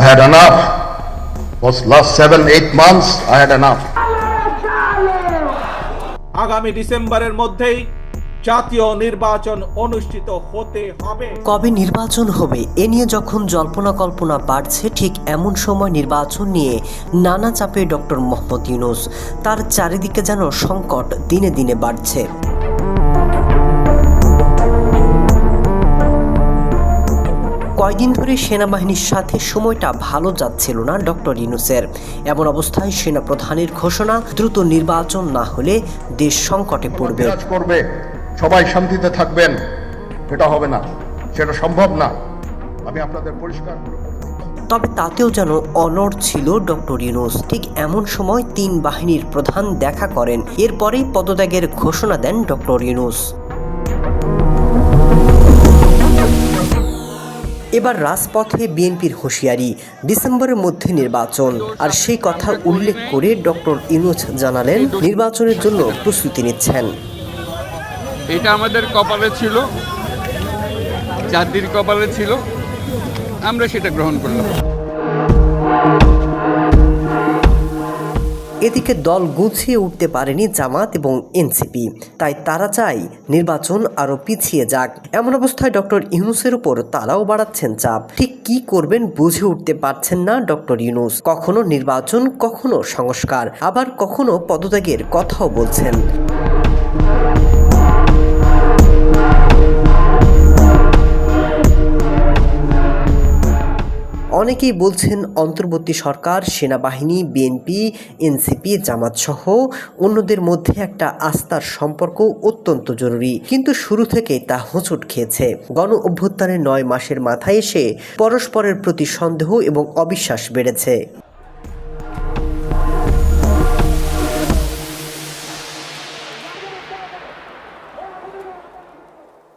I had enough. Was last seven, eight months, I had enough. আগামী ডিসেম্বরের মধ্যেই জাতীয় নির্বাচন অনুষ্ঠিত হতে হবে কবে নির্বাচন হবে এ নিয়ে যখন জল্পনা কল্পনা বাড়ছে ঠিক এমন সময় নির্বাচন নিয়ে নানা চাপে ডক্টর মোহাম্মদ ইউনুস তার চারিদিকে যেন সংকট দিনে দিনে বাড়ছে কয়দিন ধরে সেনাবাহিনীর সাথে সময়টা ভালো যাচ্ছিল না ডক্টর ইনুসের এমন অবস্থায় সেনা প্রধানের ঘোষণা দ্রুত নির্বাচন না হলে দেশ সংকটে পড়বে। করবে। সবাই শান্তিতে থাকবেন। এটা হবে না। সেটা সম্ভব না। আমি আপনাদের পরিষ্কার। তবে তাতেও যেন অনড় ছিল ডক্টর ইউনুস। ঠিক এমন সময় তিন বাহিনীর প্রধান দেখা করেন। এরপরেই পদত্যাগের ঘোষণা দেন ডক্টর ইউনুস। এবার রাজপথে বিএনপির হুঁশিয়ারি, ডিসেম্বরের মধ্যে নির্বাচন। আর সেই কথা উল্লেখ করে ডক্টর ইনুজ জানালেন, নির্বাচনের জন্য প্রস্তুতি নিচ্ছেন। এটা আমাদের কপালে ছিল, জাতির কপালে ছিল, আমরা সেটা গ্রহণ করলাম। এদিকে দল গুছিয়ে উঠতে পারেনি জামাত এবং এনসিপি। তাই তারা চায় নির্বাচন আরও পিছিয়ে যাক। এমন অবস্থায় ডক্টর ইউনুসের উপর তারাও বাড়াচ্ছেন চাপ। ঠিক কি করবেন বুঝে উঠতে পারছেন না ডক্টর ইউনুস। কখনো নির্বাচন, কখনো সংস্কার। আবার কখনো পদত্যাগের কথাও বলছেন। অনেকেই বলছেন অন্তর্বর্তী সরকার, সেনাবাহিনী বিএনপি এনসিপি জামাতসহ অন্যদের মধ্যে একটা আস্থার সম্পর্ক অত্যন্ত জরুরি। কিন্তু শুরু থেকে তা হোঁচট খেয়েছে। গণ অভ্যুত্থানের নয় মাসের মাথায় এসে পরস্পরের প্রতি সন্দেহ এবং অবিশ্বাস বেড়েছে।